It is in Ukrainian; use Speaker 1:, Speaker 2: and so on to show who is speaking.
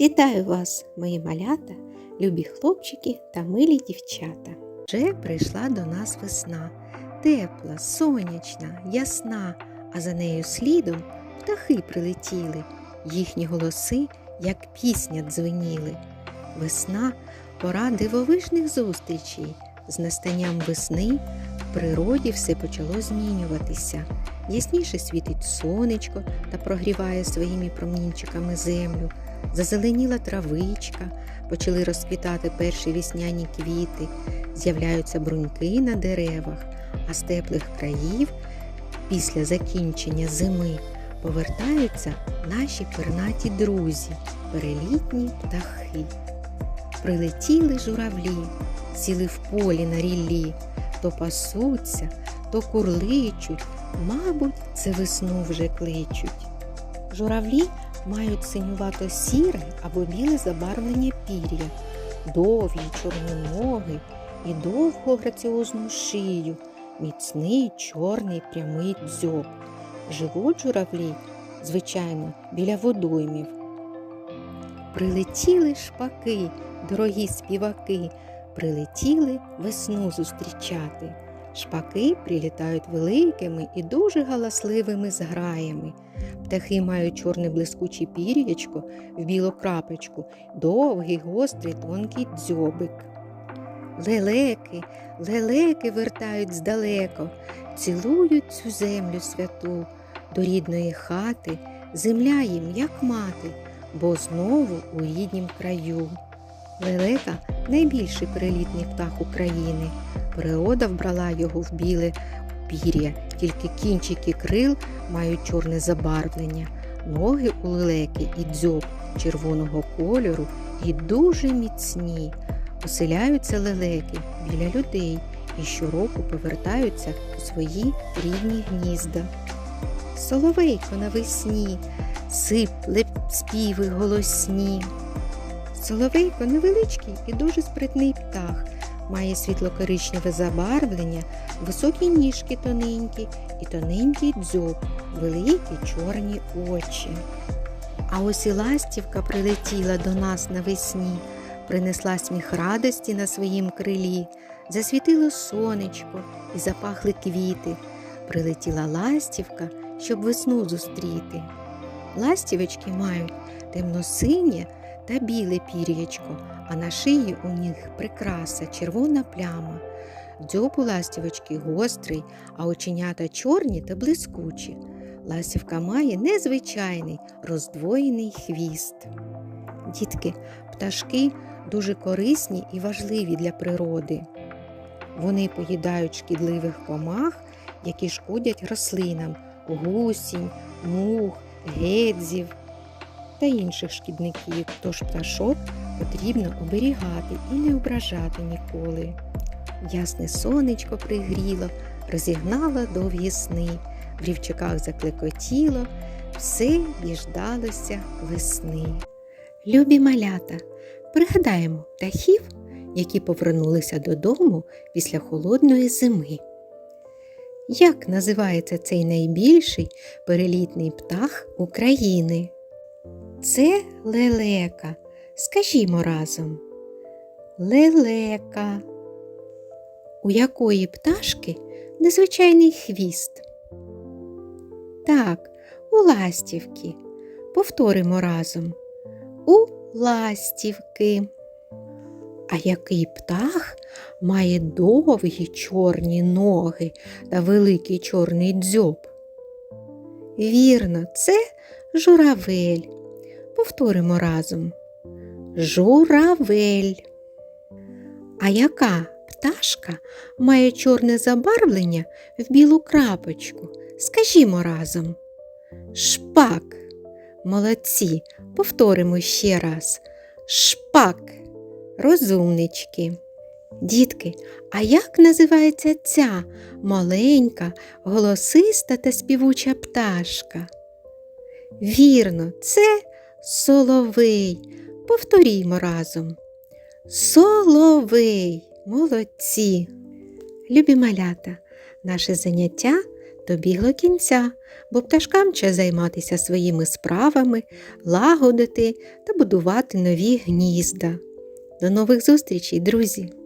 Speaker 1: Вітаю вас, мої малята, любі хлопчики та милі дівчата. Вже прийшла до нас весна, тепла, сонячна, ясна, а за нею слідом птахи прилетіли, їхні голоси, як пісня дзвеніли. Весна пора дивовижних зустрічей. З настанням весни в природі все почало змінюватися. Ясніше світить сонечко та прогріває своїми промінчиками землю. Зазеленіла травичка, почали розквітати перші вісняні квіти, з'являються бруньки на деревах, а з теплих країв після закінчення зими повертаються наші пернаті друзі, перелітні птахи. Прилетіли журавлі, сіли в полі на ріллі, то пасуться, то курличуть, мабуть, це весну вже кличуть. Журавлі мають синювато сіре або біле забарвлення пір'я, довгі чорні ноги і довго граціозну шию, міцний чорний прямий дзьоб. Живуть журавлі, звичайно, біля водоймів. Прилетіли шпаки, дорогі співаки, прилетіли весну зустрічати. Шпаки прилітають великими і дуже галасливими зграями. Птахи мають чорне блискуче пір'ячко в білу крапочку, довгий, гострий, тонкий дзьобик. Лелеки, лелеки вертають здалеко, цілують цю землю святу, до рідної хати, земля їм, як мати, бо знову у ріднім краю. Лелека найбільший перелітний птах України. Природа вбрала його в біле пір'я, тільки кінчики крил мають чорне забарвлення, ноги у лелеки і дзьоб червоного кольору і дуже міцні. Оселяються лелеки біля людей і щороку повертаються у свої рідні гнізда. Соловейко навесні, сипле співи голосні. Соловейко невеличкий і дуже спритний птах, має світло-коричневе забарвлення, високі ніжки тоненькі і тоненький дзьоб, великі чорні очі. А ось і ластівка прилетіла до нас навесні, принесла сміх радості на своїм крилі, засвітило сонечко і запахли квіти. Прилетіла ластівка, щоб весну зустріти. Ластівочки мають темно-синє та біле пір'ячко, а на шиї у них прикраса червона пляма. Дзьоб у ластівочки гострий, а оченята чорні та блискучі. Ластівка має незвичайний роздвоєний хвіст. Дітки, пташки дуже корисні і важливі для природи. Вони поїдають шкідливих комах, які шкодять рослинам, гусінь, мух, гедзів та інших шкідників, тож пташок потрібно оберігати і не ображати ніколи. Ясне сонечко пригріло, розігнало довгі сни, в рівчаках заклекотіло, все діждалося весни. Любі малята, пригадаємо птахів, які повернулися додому після холодної зими. Як називається цей найбільший перелітний птах України? Це лелека. Скажімо разом. Лелека. У якої пташки незвичайний хвіст? Так, у ластівки. Повторимо разом. У ластівки. А який птах має довгі чорні ноги та великий чорний дзьоб? Вірно, це журавель. Повторимо разом. Журавель. А яка пташка має чорне забарвлення в білу крапочку? Скажімо разом. Шпак. Молодці. Повторимо ще раз. Шпак. Розумнички. Дітки, а як називається ця маленька, голосиста та співуча пташка? Вірно, це соловей. Повторімо разом. Соловей. Молодці. Любі малята, наше заняття добігло кінця, бо пташкам час займатися своїми справами, лагодити та будувати нові гнізда. До нових зустрічей, друзі!